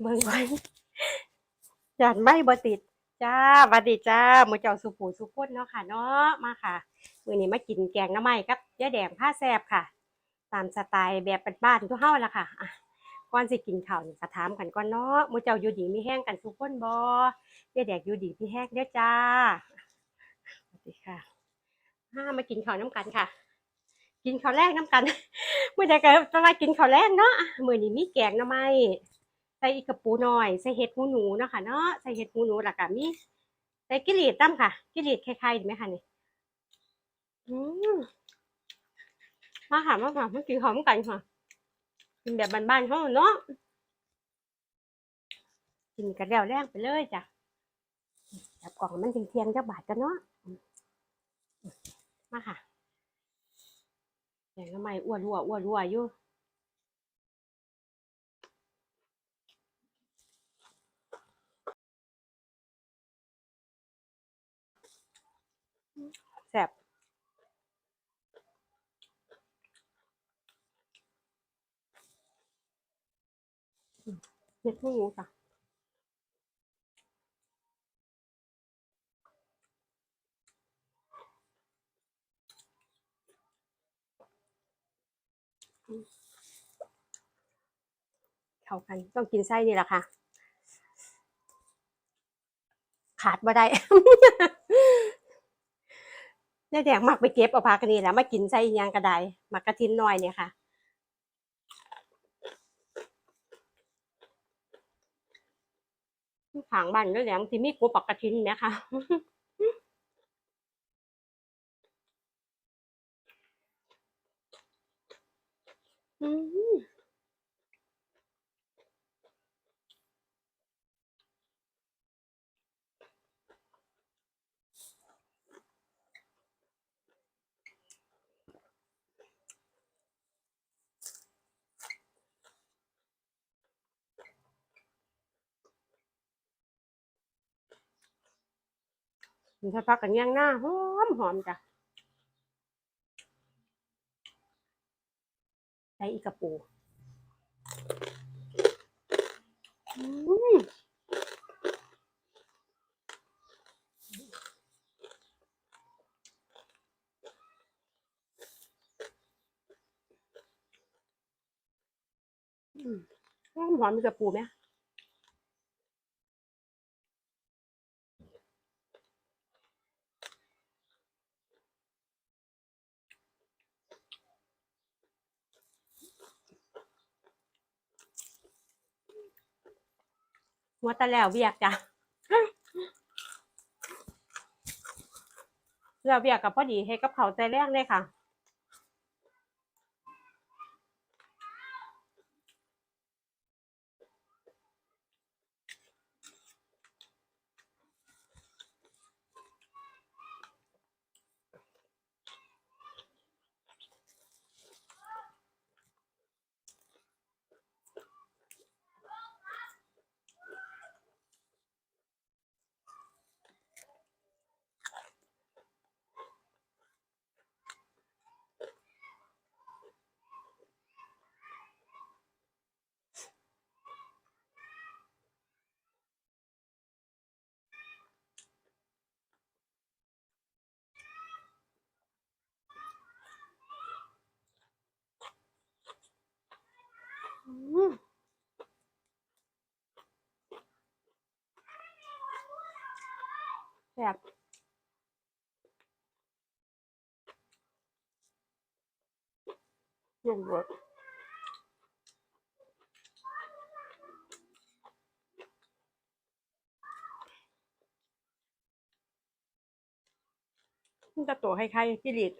เบิ่งไว้จานไม่บติด จ้าหวัดดีจ้ามือเจ้าสุปูสุคนเนาะค่ะ เนาะมาค่ะมือนี้มากินแกงน้ำไม้กับยาแดงผ้าแซบค่ะ ตามสไตล์แบบบ้านๆทุกเฮ้าละค่ะก่อนสิกินข้าวนี่ก็ถามกันก่อนเนาะมือเจ้าอยู่ดีมีแห้งกันทุกคนบ่ยาแดงอยู่ดีมีแห้งเด้อจ้าสวัสดีค่ะมามากินข้าวน้ำกันค่ะ กินข้าวแรกน้ำกันเมื่อใดก็จะมากินข้าวแรกเนาะมือนี้มีแกงน่อไม้ ส่อีกกระปูหน่อย ใส่เห็ดหูหนูเนาะค่ะเนาะใส่เห็ดหูหนูแล้วก็มีใส่กิริดตั้มค่ะ กิริดคล้ายๆดีไหมคะนี่อืมมาค่ะมาค่ะมากินข้าวด้วยกันค่ะกินแบบบ้านๆเขาเนาะกินกันแล้วแรงไปเลยจ้ะจับกล่องมันเทียงๆจักบาทกันเนาะมาค่ะแกงทำไมอ้วนรัวอ้วนรัวอยู่แซ่บอืม เน็ดหูหนูจ้ะเข้ากันต้องกินไส้นี่แหละค่ะ ขาดบ่ได้เนี่ยแดงมักไปเก็บเอาผักกันนี่แหละมากินใส่อิหยังก็ไดมักกระทินน้อยเนี่ยค่ะ ขางบ้านด้วยแหลงที่มีกูปักกระทินเนี่ยค่ะอืม มันถ้าพักกันย่างหน้าหอมหอมจ้ะใส่อีกระปูอืมอืมหอมหอมมีกระปูไหม มัวแต่แล้วเบียกจ้ะแล้วเบียกกับพอดีให้กับเขาใจแรกเลยค่ะ อืม แบบยังเวิร์กมันจะตัวคล้ายๆจิริต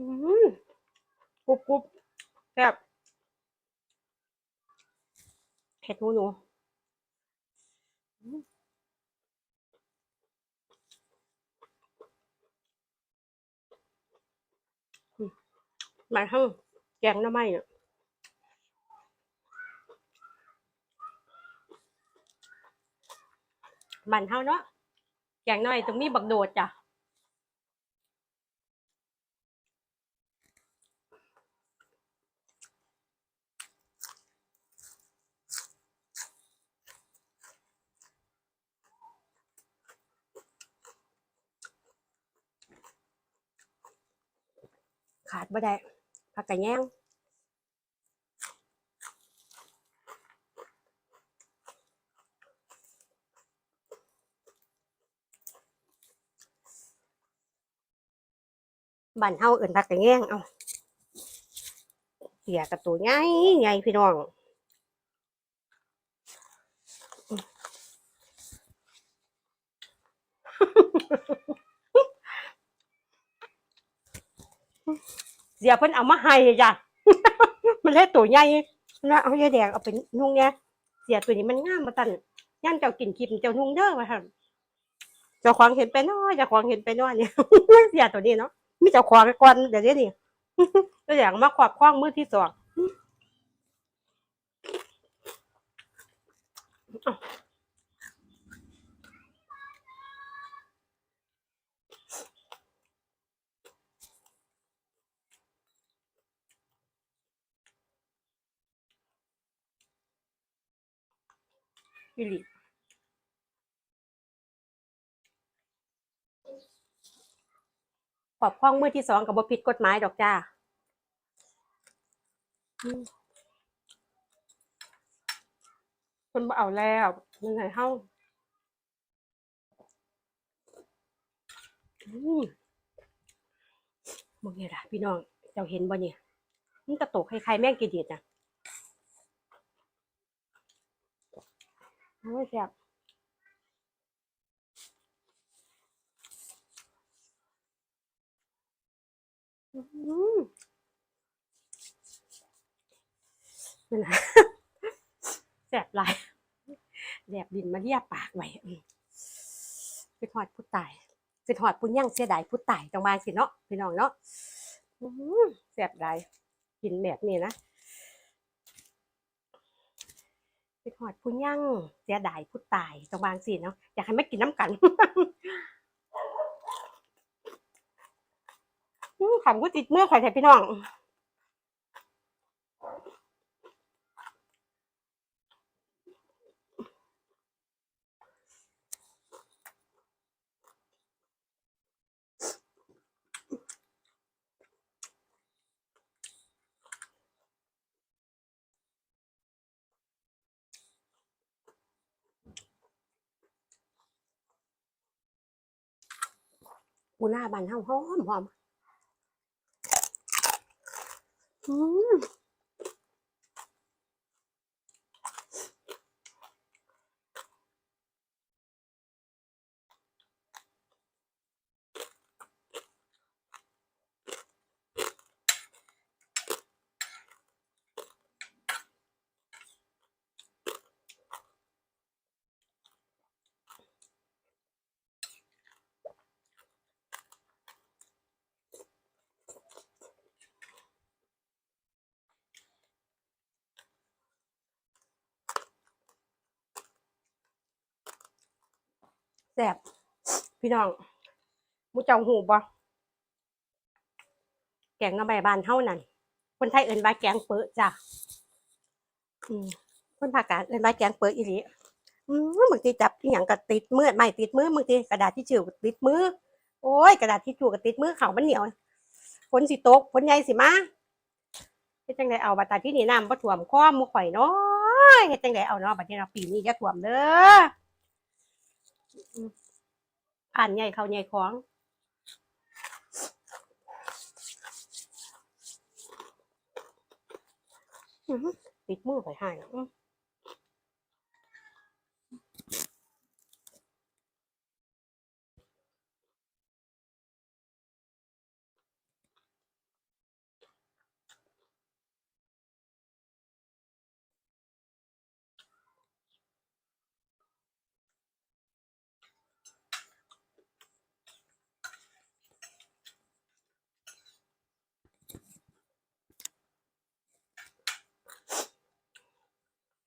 กรุบกรุบแบบเผ็ดหูหนูหมายถึงแกงน้ำไม้เนี่ยมันเท่าเนาะแกงน้อยตรงนี้บักโดดจ้ะ ขาดบ่ได้ผักกะแยงบ้านเฮาเอิ้นผักกะแยงเอาเสียกับตัวใหญ่ใหญ่พี่น้อง เสียเพิ่นเอามาให้จ้ะ มันเลยตัวใหญ่แล้วเอายายแดงเอาไปนุ่งเนี่ยเสียตัวนี้มันงามมาตันย่านเจ้ากินคลิปเจ้านุ่งเด้อว่าค่ะเจ้าของเห็นไปน้อยเจ้าของเห็นไปน้อยเนี่ยเสียตัวนี้เนาะมีเจ้าของก่อนเดี๋ยวนี้นี่ก็อยากมาขวบคล้องมือที่สอง อ้าวอีหลีขวบคล้องมือที่สองกับบผิดกฎหมายดอกจ้าอืมคนบ่เอาแล้วมันไหนเฮ้าอืมบ่เนี่ยล่ะพี่น้องเจ้าเห็นบ่เนี่ยมันกระตกคล้ายๆแมงกีเดียดนะ โอ้ยแซ่บอืมนั่นนะแสบลายแสบดินมาเรียบปากไว้คือทอดผู้ตายคือทอดผู้ยั่งเสียดายผู้ตายจังบางสิเนาะพี่น้องเนาะอืมแสบหลายกินแบบนี้นะ คือทอดผู้ยั่งเสียดายผู้ตายจังบางสิเนาะอยากให้ไม่กินน้ำกันขำกูจิตเมื่อข่อยแทนพี่น้อง ปูหน้าบานเฮาหอมหอมอืม ซ่บพี่น้องมูเจ้าหูบ่แกงน้ำใบบานเฮานั่นคนไทยเอิ้นว่าแกงเปอะจ้ะคนภาคกลางเอิ้นว่าแกงเปอะอีหลีมบางทีจับอีหยังก็ติดมือไม่ติดมือบางทีกระดาษที่จิ๋วติดมือ โอ้ย กระดาษที่จิ๋วก็ติดมือเขามันเหนียวฝนสิตกฝนใหญ่สิมาเฮ็ดจังไดเอาบัตาที่นี่น้ำบ่ท่วมคอมู่ข่อยเนาะเฮ็ดจังไดเอาเนาะบัดนี้เราะปีนี้จะท่วมเด้อ ผ่านใหญ่เขาใหญ่ของติดมือไปให้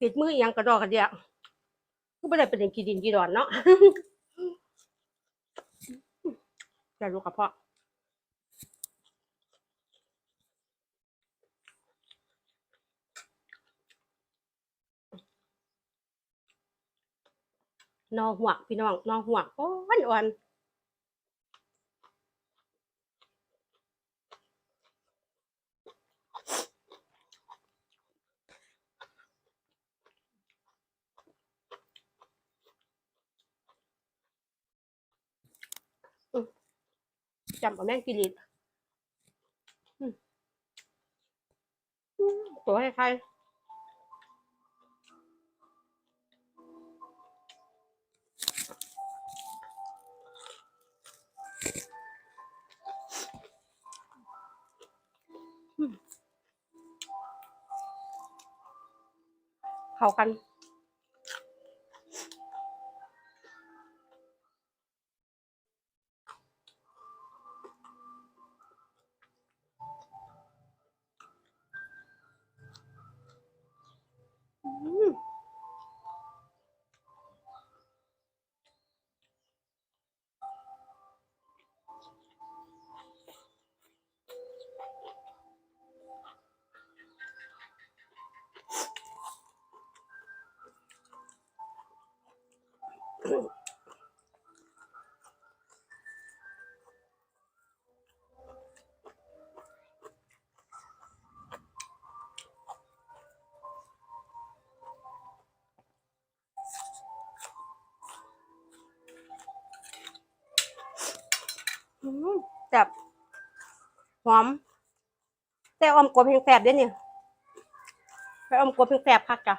ติดมืออยังกระดอกกระเดียก็ไม่ได้เป็นกีดินกีดอนเนาะแต่รู้กระเพาะนอหัวกพี่น้องนอหัวกอ่อนอ่อน จำกับแม่งกิริดตัวให้ใครเข้ากัน อืมจับหอมแต่อมกบแห้งแสบด้เนี่ยไปออมกบแห้งแสบคักจ้ะ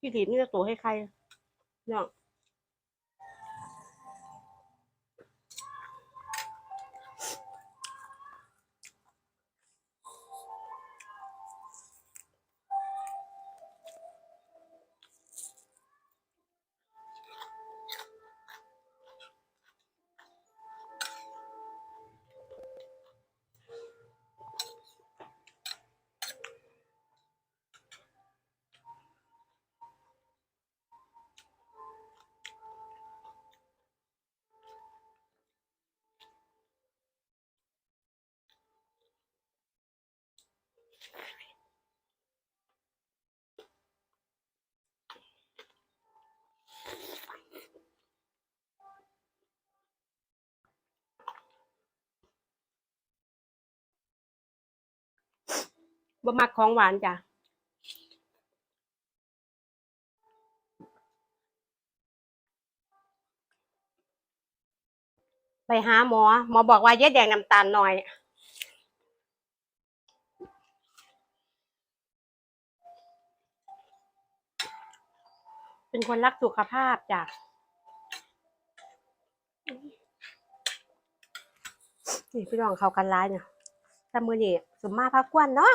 พี่ถีนี่จะตัวให้ใครเนาะ บ่มักของหวานจ้ะไปหาหมอ หมอบอกว่าเยอะแดงน้ำตาลหน่อย เป็นคนรักสุขภาพจ้ะนี่พี่น้องเขากันร้ายเนี่ยแต่มือนี่สมมาพักกวนเนาะ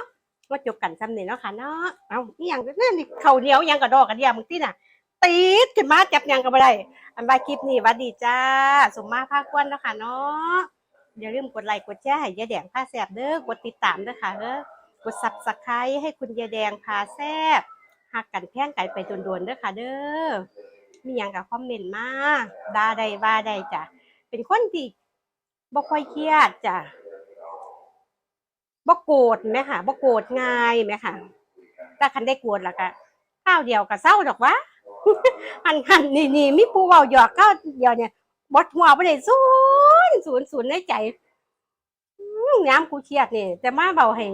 ว่าจบกันซ้ำเนี่ยเนาะค่ะเนาะเอาอีหยังนั่นนี่เขาเหนียวยังกระดอกกระเดียมึงที่น่ะตีดขึ้นมาจับยังก็บ่ได้อันบายคลิปนี้วัดดีจ้าสมมาพักกวนเนาะค่ะเนาะอย่าลืมกดไลค์กดแชร์ให้ยายแดงพาแซบเด้อกดติดตามเด้อค่ะเด้อกดซับสไครต์ให้คุณยายแดงพาแซบหักกันแพ่งไก่ไปโดนๆเด้อค่ะเด้อมีหยังกับคอมเมนต์มาด่าได้ว่าได้จ้ะเป็นคนที่บ่ค่อยเครียดจ้ะ บ่โกรธแม่ค่ะบ่โกรธง่ายแม่ค่ะถ้าคันได้โกรธแล้วก็ข้าวเดียวก็เศร้าดอกวะหันหันนี่นี่มีผู้เว้าหยอกข้าวเดียวเนี่ยบดหัวบ่ได้ศูนย์ศูนย์ศูนย์ในใจอืมยามกูเครียดนี่แต่มาเบาให้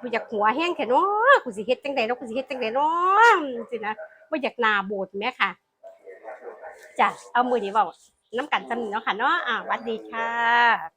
กูอยากหัวแห้งแค่น้อกูสิเฮ็ดจังไดเนาะกูสิเฮ็ดจังไดเนาะสินะบ่อยากนาโบดแม่ค่ะจ้ะเอามือนี้เว้าน้ำกันจำเนาะค่ะเนาะอ่าวัดดีค่ะ